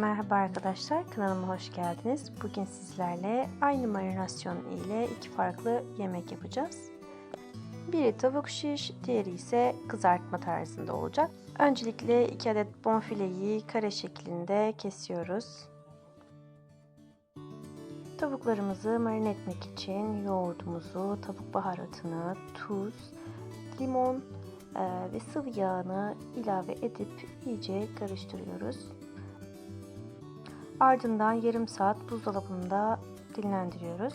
Merhaba arkadaşlar, kanalıma hoş geldiniz. Bugün sizlerle aynı marinasyon ile iki farklı yemek yapacağız. Biri tavuk şiş, diğeri ise kızartma tarzında olacak. Öncelikle 2 adet bonfileyi kare şeklinde kesiyoruz. Tavuklarımızı marine etmek için yoğurdumuzu, tavuk baharatını, tuz, limon ve sıvı yağını ilave edip iyice karıştırıyoruz. Ardından yarım saat buzdolabında dinlendiriyoruz.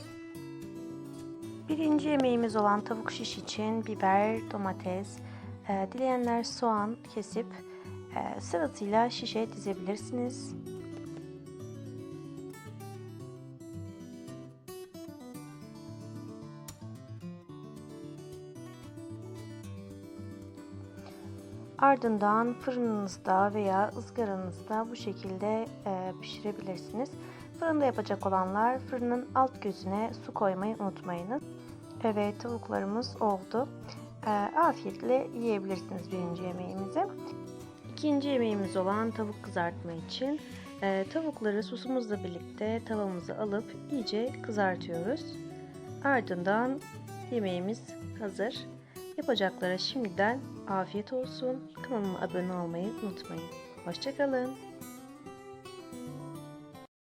Birinci yemeğimiz olan tavuk şiş için biber, domates, e, dileyenler soğan kesip e, sırasıyla şişe dizebilirsiniz. Ardından fırınınızda veya ızgaranızda bu şekilde e, pişirebilirsiniz. Fırında yapacak olanlar fırının alt gözüne su koymayı unutmayınız. Evet tavuklarımız oldu. E, afiyetle yiyebilirsiniz birinci yemeğimizi. İkinci yemeğimiz olan tavuk kızartma için e, tavukları sosumuzla birlikte tavamıza alıp iyice kızartıyoruz. Ardından yemeğimiz hazır. Yapacaklara şimdiden afiyet olsun. Kanalıma abone olmayı unutmayın. Hoşçakalın.